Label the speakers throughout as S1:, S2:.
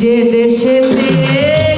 S1: যে দেশেতে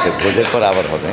S2: আছে ভোজের পর আবার হবে?